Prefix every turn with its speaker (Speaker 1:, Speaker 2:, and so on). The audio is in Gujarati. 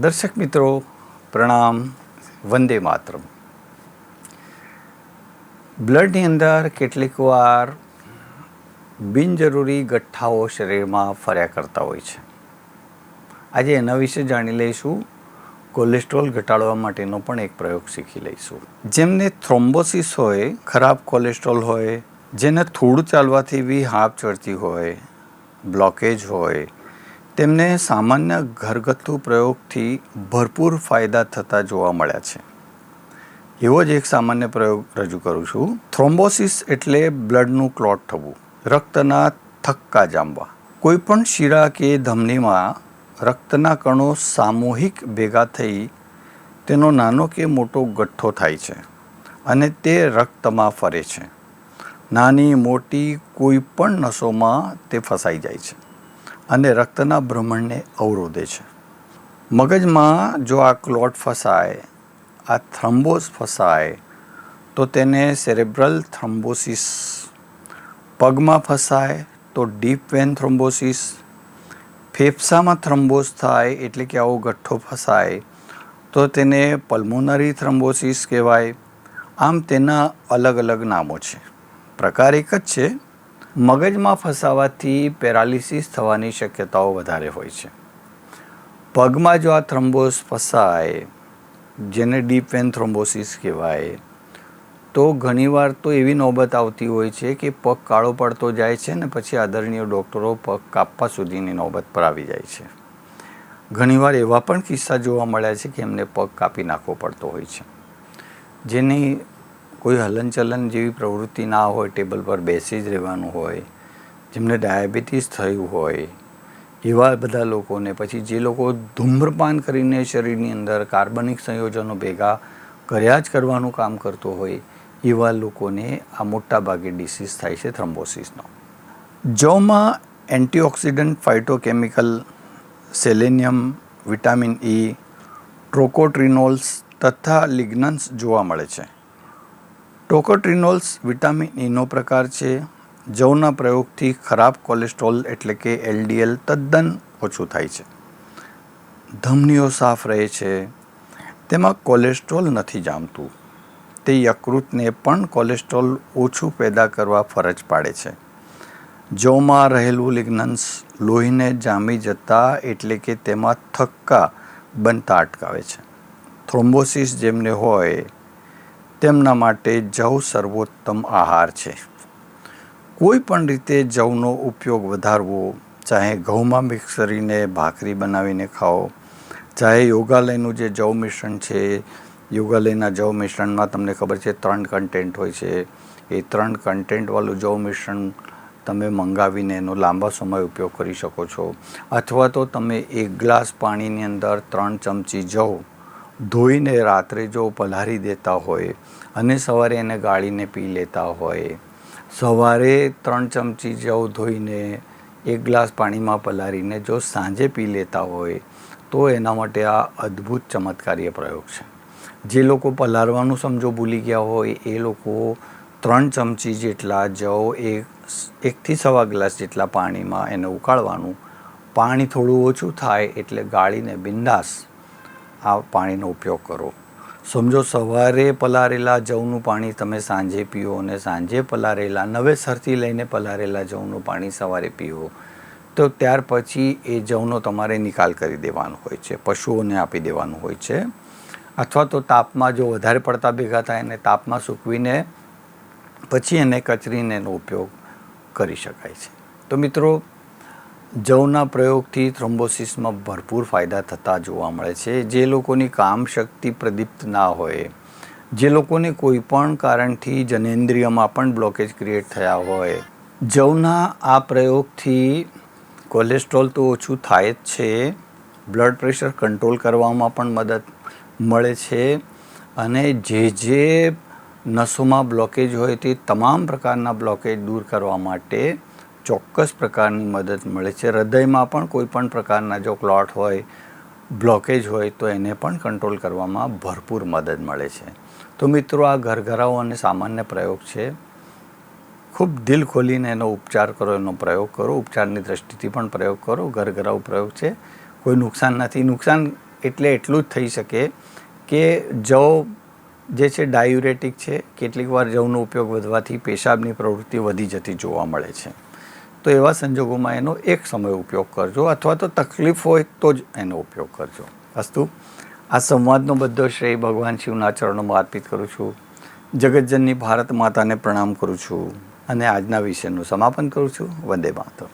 Speaker 1: દર્શક મિત્રો, પ્રણામ, વંદે માતરમ. બ્લડની અંદર કેટલીક વાર બિનજરૂરી ગઠ્ઠાઓ શરીરમાં ફર્યા કરતા હોય છે. આજે એના વિશે જાણી લઈશું. કોલેસ્ટ્રોલ ઘટાડવા માટેનો પણ એક પ્રયોગ શીખી લઈશું. જેમને થ્રોમ્બોસિસ હોય, ખરાબ કોલેસ્ટ્રોલ હોય, જેને થોડું ચાલવાથી બી હાફ ચડતી હોય, બ્લોકેજ હોય તેમને સામાન્ય ઘરગથ્થુ પ્રયોગથી ભરપૂર ફાયદા થતા જોવા મળ્યા છે. એવો જ એક સામાન્ય પ્રયોગ રજૂ કરું છું. થ્રોમ્બોસિસ એટલે બ્લડનું ક્લોટ થવું, રક્તના થક્કા જામવા. કોઈપણ શીરા કે ધમનીમાં રક્તના કણો સામૂહિક ભેગા થઈ તેનો નાનો કે મોટો ગઠ્ઠો થાય છે અને તે રક્તમાં ફરે છે. નાની મોટી કોઈ પણ નસોમાં તે ફસાઈ જાય છે. અને રક્તના ભ્રમણને અવરોધે છે. મગજમાં જો આ ક્લોટ ફસાય, આ થ્રમ્બોસ ફસાય, તો તેને સેરેબ્રલ થ્રમ્બોસિસ. પગમાં ફસાય, તો ડીપ વેન થ્રોમ્બોસિસ. ફેફસામાં થ્રમ્બોસ થાય એટલે કે આવો ગઠ્ઠો ફસાય, તો તેને પલ્મોનરી થ્રમ્બોસિસ કહેવાય. આમ તેના અલગ અલગ નામો છે. પ્રકાર એક જ છે મગજમાં ફસાવાથી પેરાલિસિસ થવાની શક્યતાઓ વધારે હોય છે. પગમાં જો આ થ્રમ્બોસ ફસાય, જેને ડીપ વેન થ્રોમ્બોસિસ કહેવાય, તો ઘણીવાર તો એવી નોબત આવતી હોય છે કે પગ કાળો પડતો જાય છે ને પછી આદરણીય ડૉક્ટરો પગ કાપવા સુધીની નોબત પર આવી જાય છે. ઘણીવાર એવા પણ કિસ્સા જોવા મળ્યા છે કે એમને પગ કાપી નાખવો પડતો હોય છે. જેની કોઈ હલનચલન જેવી પ્રવૃત્તિ ના હોય, ટેબલ પર બેસી જ રહેવાનું હોય, જેમને ડાયાબિટીસ થયું હોય, એવા બધા લોકોને પછી જે લોકો ધૂમ્રપાન કરીને શરીરની અંદર કાર્બનિક સંયોજનો ભેગા કર્યા જ કરવાનું કામ કરતો હોય, એવા લોકોને આ મોટા ભાગે ડિસીઝ થાય છે થ્રમ્બોસિસનો જવમાં antioxidant phytochemical selenium vitamin E tocotrienols તથા લિગ્નન્સ જોવા મળે છે. ટોકોટ્રિનોલ્સ વિટામિન ઈનો પ્રકાર છે. જવના પ્રયોગથી ખરાબ કોલેસ્ટ્રોલ એટલે કે એલડીએલ તદ્દન ઓછું થાય છે. ધમનીઓ સાફ રહે છે. તેમાં કોલેસ્ટ્રોલ નથી જામતું. તે યકૃતને પણ કોલેસ્ટ્રોલ ઓછું પેદા કરવા ફરજ પાડે છે. જવમાં રહેલું લિગ્નન્સ લોહીને જામી જતા એટલે કે તેમાં થક્કા બનતા અટકાવે છે. થ્રોમ્બોસિસ જેમને હોય તેમના માટે જવ સર્વોત્તમ આહાર છે. કોઈ પણ રીતે જવનો ઉપયોગ વધારવો, ચાહે ઘઉંમાં મિક્સ કરીને ભાખરી બનાવીને ખાઓ, ચાહે યોગાલયનું જે જવ મિશ્રણ છે, યોગાલયના જવ મિશ્રણમાં તમને ખબર છે ત્રણ કન્ટેન્ટ હોય છે. એ ત્રણ કન્ટેન્ટવાળું જવ મિશ્રણ તમે મંગાવીને એનો લાંબા સમય ઉપયોગ કરી શકો છો. અથવા તો તમે એક ગ્લાસ પાણીની અંદર ત્રણ ચમચી જવ ધોઈને રાત્રે જો પલાળી દેતા હોય અને સવારે એને ગાળીને પી લેતા હોય, સવારે ત્રણ ચમચી જવ ધોઈને એક ગ્લાસ પાણીમાં પલાળીને જો સાંજે પી લેતા હોય, તો એના માટે આ અદ્ભુત ચમત્કારીય પ્રયોગ છે. જે લોકો પલાળવાનું સમજો ભૂલી ગયા હોય, એ લોકો ત્રણ ચમચી જેટલા જવ એક, એકથી સવા ગ્લાસ જેટલા પાણીમાં એને ઉકાળવાનું. પાણી થોડું ઓછું થાય એટલે ગાળીને બિંદાસ આ પાણીનો ઉપયોગ કરો. સમજો સવારે પલારેલા જવનું પાણી તમે સાંજે પીઓ અને સાંજે પલારેલા નવેસરથી લઈને પલારેલા જવનું પાણી સવારે પીઓ. તો ત્યાર પછી એ જવનો તમારે નિકાલ કરી દેવાનો હોય છે, પશુઓને આપી દેવાનું હોય છે. અથવા તો તાપમાં જો વધારે પડતા ભેગા થાય એને તાપમાં સૂકવીને પછી એને કચરીને એનો ઉપયોગ કરી શકાય છે. તો મિત્રો જવના પ્રયોગથી થ્રોમ્બોસિસમાં ભરપૂર ફાયદા થતા જોવા મળે છે. જે લોકોની કામ શક્તિ પ્રદીપ્ત ના હોય, જે લોકોને કોઈ પણ કારણથી જનેન્દ્રિયમાં પણ બ્લોકેજ ક્રિએટ થયા હોય. જવના આ પ્રયોગથી કોલેસ્ટ્રોલ તો ઓછું થાય જ છે. બ્લડ પ્રેશર કંટ્રોલ કરવામાં પણ મદદ મળે છે અને જે જે નસોમાં બ્લોકેજ હોય તે તમામ પ્રકારના બ્લોકેજ દૂર કરવા માટે ચોક્કસ પ્રકારની મદદ મળે છે. હૃદયમાં પણ કોઈ પણ પ્રકારના જો ક્લોટ હોય બ્લોકેજ હોય, તો એને પણ કંટ્રોલ કરવામાં ભરપૂર મદદ મળે છે. તો મિત્રો, આ ઘરઘરાઓ અને સામાન્ય પ્રયોગ છે. ખૂબ દિલ ખોલીને એનો ઉપચાર કરો, એનો પ્રયોગ કરો. ઉપચારની દ્રષ્ટિથી પણ પ્રયોગ કરો. ઘરઘરાઓ પ્રયોગ છે. કોઈ નુકસાન નથી. નુકસાન એટલે એટલું જ થઈ શકે કે જવ જે છે ડાયુરેટિક છે કેટલીક વાર જવનો ઉપયોગ વધવાથી પેશાબની પ્રવૃત્તિ વધી જતી જોવા મળે છે. તો એવા સંજોગોમાં એનો એક સમય ઉપયોગ કરજો અથવા તો તકલીફ હોય તો જ એનો ઉપયોગ કરજો. અસ્તુ, આ સંવાદનો બધો શ્રેય ભગવાન શિવના ચરણોમાં અર્પિત કરું છું. જગતજનની ભારત માતાને પ્રણામ કરું છું અને આજના વિષયનું સમાપન કરું છું. વંદે માતરમ.